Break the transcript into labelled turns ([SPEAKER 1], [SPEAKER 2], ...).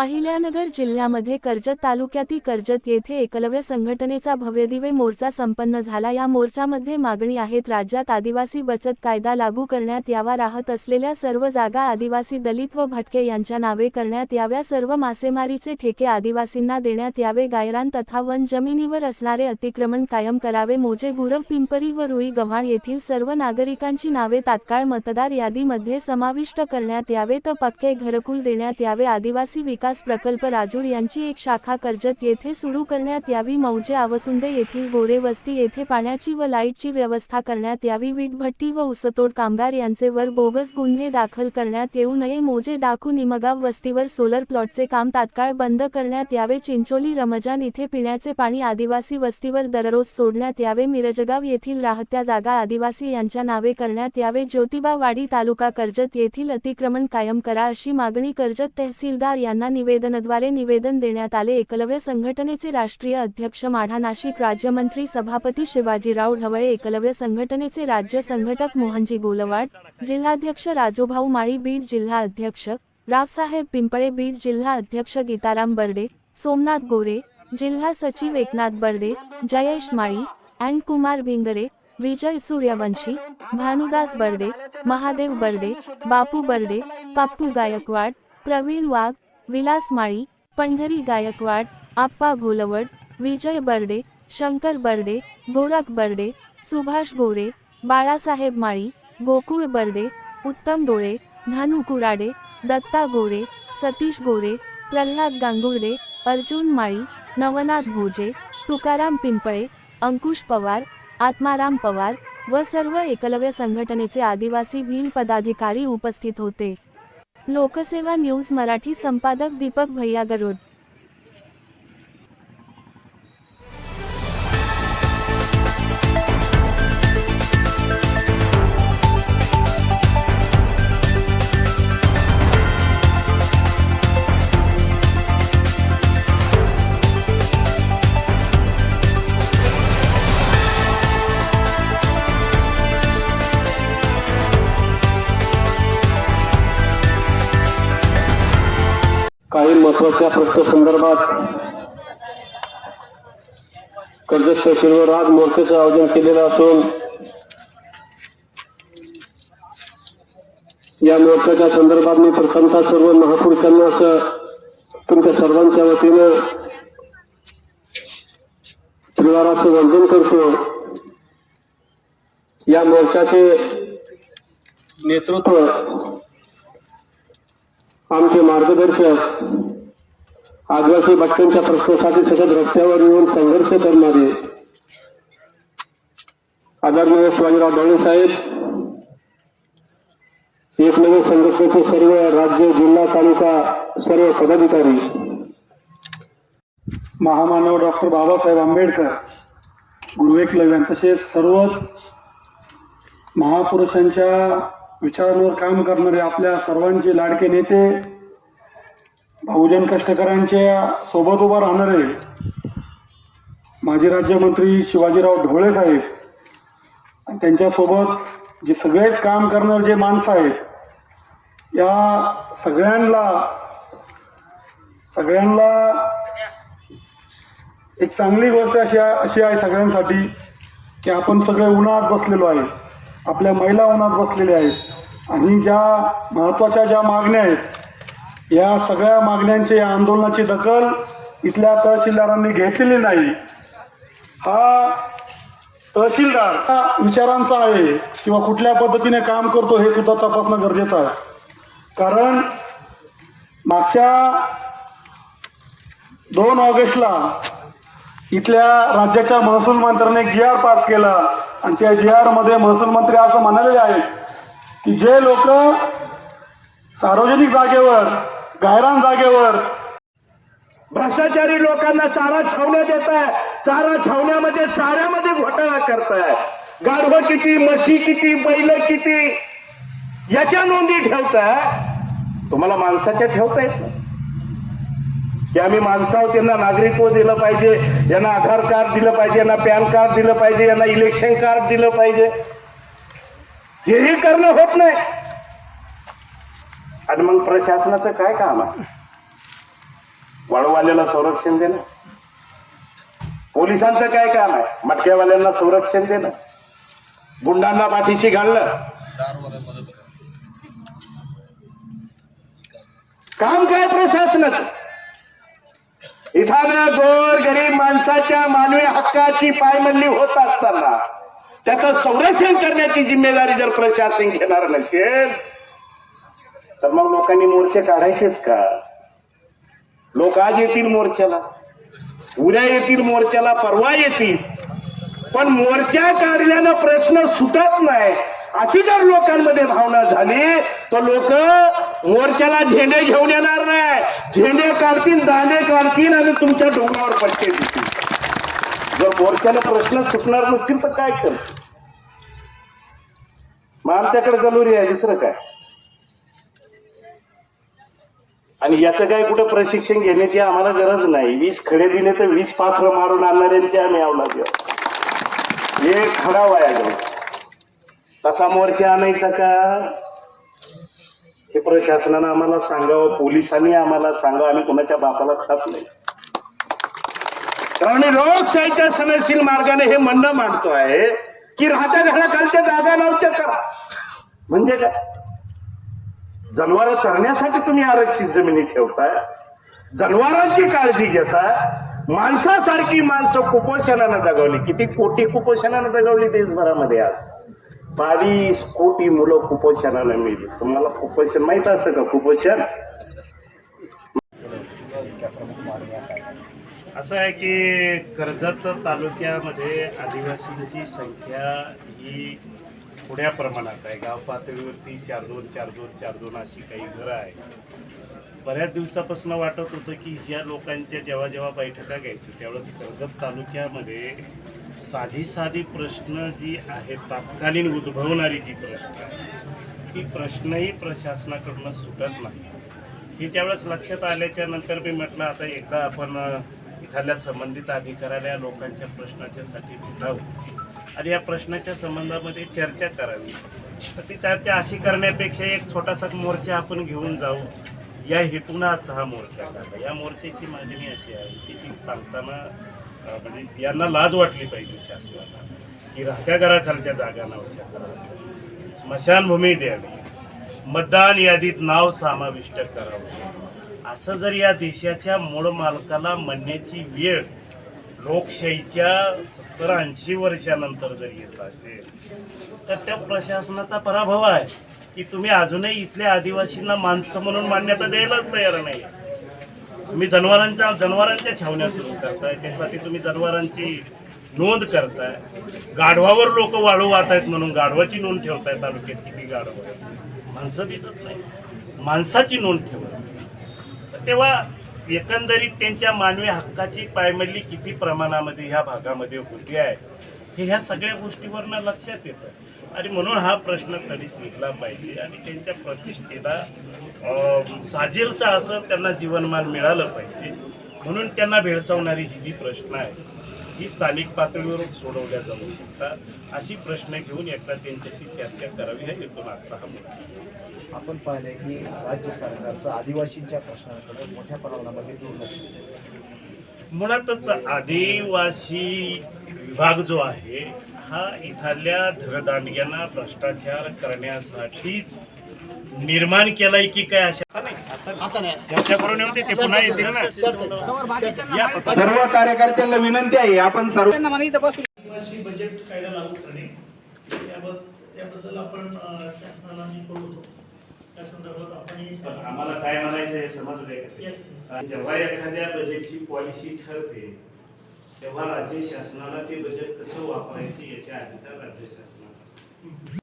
[SPEAKER 1] अहिल्यानगर जिल्ह्यामध्ये कर्जत तालुक्यातील कर्जत येथे एकलव्य संघटनेचा भव्यदिवे मोर्चा संपन्न झाला. या मोर्चामध्ये मागणी आहेत राज्यात आदिवासी बचत कायदा लागू करण्यात यावा राहत असलेल्या सर्व जागा आदिवासी दलित व भटके यांच्या नावे करण्यात याव्या सर्व मासेमारीचे ठेके आदिवासींना देण्यात यावे गायरान तथा वन जमिनीवर असणारे अतिक्रमण कायम करावे मोजे गुरव पिंपरी व रुई गव्हाण येथील सर्व नागरिकांची नावे तात्काळ मतदार यादीमध्ये समाविष्ट करण्यात यावे तर पक्के घरकुल देण्यात यावे आदिवासी विकास प्रकल्प राजूर यांची एक शाखा कर्जत येथे सुरू करण्यात यावी. मौजे आवसुंदे येथील गोरे वस्ती येथे पाण्याची व लाईटची व्यवस्था करण्यात यावी. वीटभट्टी व उसतोड कामगार यांचे वर बोगस गुन्हे दाखल करण्यात येऊ नये. मोजे डाकू निमगाव वस्तीवर सोलर प्लॉटचे काम तात्काळ बंद करण्यात यावे. चिंचोली रमजान इथे पिण्याचे पाणी आदिवासी वस्तीवर दररोज सोडण्यात यावे. मिरजगाव येथील राहत्या जागा आदिवासी यांच्या नावे करण्यात यावे. ज्योतिबावाडी तालुका कर्जत येथील अतिक्रमण कायम करा अशी मागणी कर्जत तहसीलदार यांना निवेदनाद्वारे निवेदन देण्यात आले. एकलव्य संघटनेचे राष्ट्रीय अध्यक्ष माढा नाशिक राज्यमंत्री सभापती शिवाजीराव ढवळे एकलव्य संघटनेचे राज्य संघटक मोहनजी गोलवाड जिल्हाध्यक्ष राजूभाऊ माळी बीड जिल्हा अध्यक्ष रावसाहेब पिंपळे बीड जिल्हा अध्यक्ष गीताराम बर्डे सोमनाथ गोरे जिल्हा सचिव एकनाथ बर्डे जयेश माळी अँड कुमार भिंगरे विजय सूर्यवंशी भानुदास बर्डे महादेव बर्डे बापू बर्डे पप्पू गायकवाड प्रवीण वाघ विलास माळी पंढरी गायकवाड आप्पा घोलवड विजय बर्डे शंकर बर्डे गोरख बर्डे सुभाष गोरे बाळासाहेब माळी गोकुळ बर्डे उत्तम डोळे भानू कुराडे दत्ता गोरे सतीश गोरे प्रल्हाद गांगुर्डे अर्जुन माळी नवनाथ भोजे तुकाराम पिंपळे अंकुश पवार आत्माराम पवार व सर्व एकलव्य संघटनेचे आदिवासी भील पदाधिकारी उपस्थित होते. लोकसेवा न्यूज मराठी संपादक दीपक भैया गरुड
[SPEAKER 2] काही महत्त्वाच्या प्रश्नासंदर्भात कर्जत तहसीलवर आज मोर्चाचं आयोजन केलेलं असून या मोर्चाच्या संदर्भात मी प्रथमतः सर्व महापुरुषांना असं तुमच्या सर्वांच्या वतीनं परिवाराचं वंदन करतो. या मोर्चाचे नेतृत्व आमचे मार्गदर्शक आदिवासी भटक्यांच्या प्रश्नासाठी सतत रस्त्यावर येऊन संघर्ष करणारे आदरणीय शिवाजीराव डोळे साहेब एकलव्य संघटनेचे सर्व राज्य जिल्हा तालुका सर्व पदाधिकारी
[SPEAKER 3] महामानव डॉक्टर बाबासाहेब आंबेडकर गुरुवेकलव्यान तसेच सर्वच महापुरुषांच्या विचारांवर काम करणारे आपल्या सर्वांचे लाडके नेते बहुजन कष्टकऱ्यांच्या सोबत उभं राहणारे माजी राज्यमंत्री शिवाजीराव ढोळे साहेब आणि त्यांच्यासोबत जे सगळेच काम करणारे जे माणसं आहेत या सगळ्यांना सगळ्यांना एक चांगली गोष्ट अशी अशी आहे सगळ्यांसाठी की आपण सगळे उन्हात बसलेलो आहे. आपल्या महिला उन्हात बसलेल्या आहेत. आणि ज्या महत्त्वाच्या ज्या मागण्या आहेत या सगळ्या मागण्यांची या आंदोलनाची दखल इथल्या तहसीलदारांनी घेतलेली नाही. हा तहसीलदार हा विचारांचा आहे किंवा कुठल्या पद्धतीने काम करतो हे सुद्धा तपासणं गरजेचं आहे. कारण मागच्या दोन ऑगस्टला इथल्या राज्याच्या महसूल मंत्र्याने एक जी आर पास केला. आणि त्या जी आरमध्ये महसूल मंत्री असं म्हणालेले आहेत की जे लोक सार्वजनिक जागेवर गायरान जागेवर
[SPEAKER 4] भ्रष्टाचारी लोकांना चारा छावण्या देत आहे चारा छावण्यामध्ये चाऱ्यामध्ये घोटाळा करताय. गाढवं किती म्हशी किती बैल किती याच्या नोंदी ठेवताय. तुम्हाला माणसाच्या ठेवता येत नाही. की आम्ही माणसावर त्यांना नागरिकत्व दिलं पाहिजे यांना आधार कार्ड दिलं पाहिजे यांना पॅन कार्ड दिलं पाहिजे यांना इलेक्शन कार्ड दिलं पाहिजे. हेही करणं होत नाही. आणि मग प्रशासनाचं काय काम आहे? वाळूवाल्याला संरक्षण देणं. पोलिसांचं काय काम आहे? मटक्यावाल्यांना संरक्षण देणं. गुंडांना पाठीशी घालणं. काम काय प्रशासनाचं? इथानं गोर गरीब माणसाच्या मानवी हक्काची पायमल्ली होत असताना त्याचं संरक्षण करण्याची जिम्मेदारी जर प्रशासन घेणार नसेल तर मग लोकांनी मोर्चे काढायचेच का? लोक आज येतील मोर्चाला उद्या येतील मोर्चाला परवा येतील. पण मोर्चा काढल्यानं प्रश्न सुटत नाही. अशी जर लोकांमध्ये भावना झाली तर लोक मोर्चाला झेंडे घेऊन येणार नाही. झेंडे काढतील दाणे काढतील आणि तुमच्या डोंगरावर पट्टे देतील. जर मोर्चाला प्रश्न सुटणार नसतील तर काय कर? मग आमच्याकडे गलोरी आहे दुसरं काय? आणि याचं काय कुठं प्रशिक्षण घेण्याची आम्हाला गरज नाही. वीस खडे दिले तर वीस पाखरं मारून आणणाऱ्यांची आम्ही आवला आहोत. एक खडा वाया गेला तसा मोर्चा आणायचा का? हे प्रशासनानं आम्हाला सांगावं पोलिसांनी आम्हाला सांगावं आम्ही कोणाच्या बापाला खात नाही. कारण लोकशाहीच्या सनशील मार्गाने हे म्हणणं मांडतो आहे की राहत्या घराखालच्या जागा नावच्या करा. म्हणजे काय? जनावर चरण्यासाठी तुम्ही आरक्षित जमिनी ठेवताय जनावरांची काळजी घेताय माणसासारखी माणसं कुपोषणानं दगावली. किती कोटी कुपोषणानं दगावली देशभरामध्ये आज. बावीस कोटी मुलं कुपोषणाला मिळली तुम्हाला कुपोषण माहीत असं का कुपोषण?
[SPEAKER 5] असं आहे की कर्जत तालुक्यामध्ये आदिवासींची संख्या ही थोड्या प्रमाणात आहे. गाव पातळीवरती चार दोन चार दोन चार दोन अशी काही घरं आहेत. बऱ्याच दिवसापासून वाटत होतं की ह्या लोकांच्या जेव्हा जेव्हा बैठका घ्यायची त्यावेळेस कर्जत तालुक्यामध्ये साधी साधी प्रश्न जी आहेत तात्कालीन उद्भवणारी जी प्रश्न आहे ती प्रश्नही प्रशासनाकडनं सुटत नाही. हे ज्यावेळेस लक्षात आल्याच्यानंतर मी म्हटलं आता एकदा आपण इथल्या संबंधित अधिकाऱ्याला या लोकांच्या प्रश्नाच्यासाठी भेटावं. आणि या प्रश्नाच्या संबंधामध्ये चर्चा करावी. तर ती चर्चा अशी करण्यापेक्षा एक छोटासा मोर्चा आपण घेऊन जाऊ. या हेतूनच हा मोर्चा काढला. या मोर्चाची मागणी अशी आहे की ती सांगताना म्हणजे यांना लाज वाटली पाहिजे शासनाला की राहत्या घराखालच्या जागा नावच्या करा स्मशानभूमी द्यावी. मतदान यादीत नाव समाविष्ट करावं. असं जर या देशाच्या मूळ मालकाला म्हणण्याची वेळ लोकशाहीच्या सत्तर ऐंशी वर्षानंतर जर येत असेल तर त्या प्रशासनाचा पराभव आहे की तुम्ही अजूनही इथल्या आदिवासींना माणसं म्हणून मान्यता द्यायलाच तयार नाही. तुम्ही जनावरांच्या जनावरांच्या छावण्या सुरू करताय त्यासाठी तुम्ही जनावरांची नोंद करताय. गाढवावर लोक वाळू वाहत आहेत म्हणून गाढवाची नोंद ठेवताय तालुक्यात किती गाढव माणसं दिसत नाही. माणसाची नोंद ठेवा. तर तेव्हा एकंदरीत त्यांच्या मानवी हक्काची पायमल्ली किती प्रमाणामध्ये ह्या भागामध्ये होती आहे? हे ह्या सगळ्या गोष्टीवरनं लक्षात येतं. आणि म्हणून हा प्रश्न कधीच निघला पाहिजे. आणि त्यांच्या प्रतिष्ठेला साजेलचा असं त्यांना जीवनमान मिळालं पाहिजे. म्हणून त्यांना भेडसावणारी ही जी प्रश्न आहे ही स्थानिक पातळीवरून सोडवल्या जाऊ शकतात. अशी प्रश्न घेऊन एकदा त्यांच्याशी चर्चा करावी ह्या हेतून आजचा हा मोर्चा
[SPEAKER 6] आपण पाहिले की राज्य सरकारचं आदिवासींच्या प्रश्नांकडे मोठ्या प्रमाणामध्ये दुर्लक्ष.
[SPEAKER 5] मुळातच आदिवासी विभाग जो आहे हा इथल्या धरदांडग्यांना भ्रष्टाचार करण्यासाठीच निर्माण केलाय की काय अशा नाही चर्चा करून येऊन ते पुन्हा येतील ना. या पत्र-
[SPEAKER 7] सर्व कार्यकर्त्यांना विनंती आहे आपण सर्व
[SPEAKER 5] आदिवासी बजेट कायदा लागू करणे याबद्दल याबद्दल आपण शासनाला मी त्या संदर्भात आपण आम्हाला काय म्हणायचं हे समजलंय? जेव्हा एखाद्या बजेटची पॉलिसी ठरते तेव्हा राज्य शासनाला ते बजेट कसं वापरायचे याचे अधिकार राज्य शासनाला. असतात